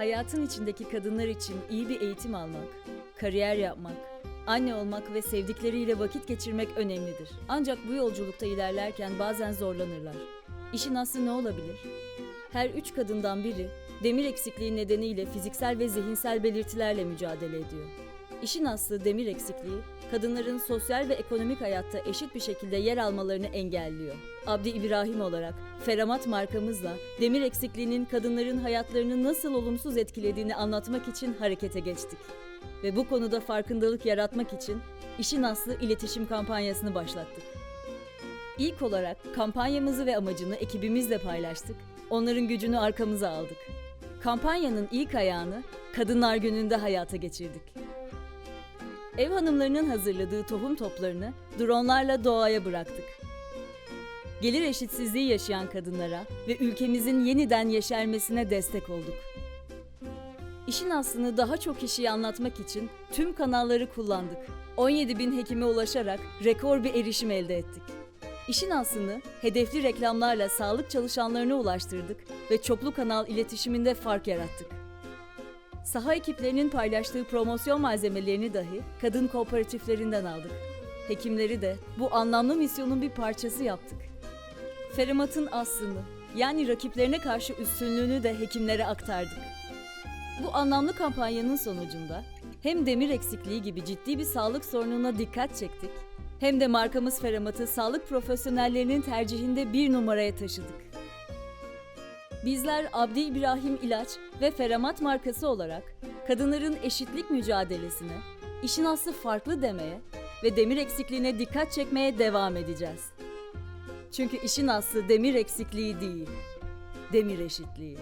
Hayatın içindeki kadınlar için iyi bir eğitim almak, kariyer yapmak, anne olmak ve sevdikleriyle vakit geçirmek önemlidir. Ancak bu yolculukta ilerlerken bazen zorlanırlar. İşin aslı ne olabilir? Her üç kadından biri demir eksikliği nedeniyle fiziksel ve zihinsel belirtilerle mücadele ediyor. İşin aslı demir eksikliği, kadınların sosyal ve ekonomik hayatta eşit bir şekilde yer almalarını engelliyor. Abdi İbrahim olarak Feramat markamızla demir eksikliğinin kadınların hayatlarını nasıl olumsuz etkilediğini anlatmak için harekete geçtik. Ve bu konuda farkındalık yaratmak için İşin Aslı iletişim kampanyasını başlattık. İlk olarak kampanyamızı ve amacını ekibimizle paylaştık. Onların gücünü arkamıza aldık. Kampanyanın ilk ayağını Kadınlar Günü'nde hayata geçirdik. Ev hanımlarının hazırladığı tohum toplarını dronlarla doğaya bıraktık. Gelir eşitsizliği yaşayan kadınlara ve ülkemizin yeniden yeşermesine destek olduk. İşin aslını daha çok kişiye anlatmak için tüm kanalları kullandık. 17 bin hekime ulaşarak rekor bir erişim elde ettik. İşin aslını hedefli reklamlarla sağlık çalışanlarına ulaştırdık ve çoklu kanal iletişiminde fark yarattık. Saha ekiplerinin paylaştığı promosyon malzemelerini dahi kadın kooperatiflerinden aldık. Hekimleri de bu anlamlı misyonun bir parçası yaptık. Ferimat'ın aslını yani rakiplerine karşı üstünlüğünü de hekimlere aktardık. Bu anlamlı kampanyanın sonucunda hem demir eksikliği gibi ciddi bir sağlık sorununa dikkat çektik, hem de markamız Feramat'ı sağlık profesyonellerinin tercihinde bir numaraya taşıdık. Bizler Abdi İbrahim İlaç ve Feramat markası olarak kadınların eşitlik mücadelesine, işin aslı farklı demeye ve demir eksikliğine dikkat çekmeye devam edeceğiz. Çünkü işin aslı demir eksikliği değil, demir eşitliği.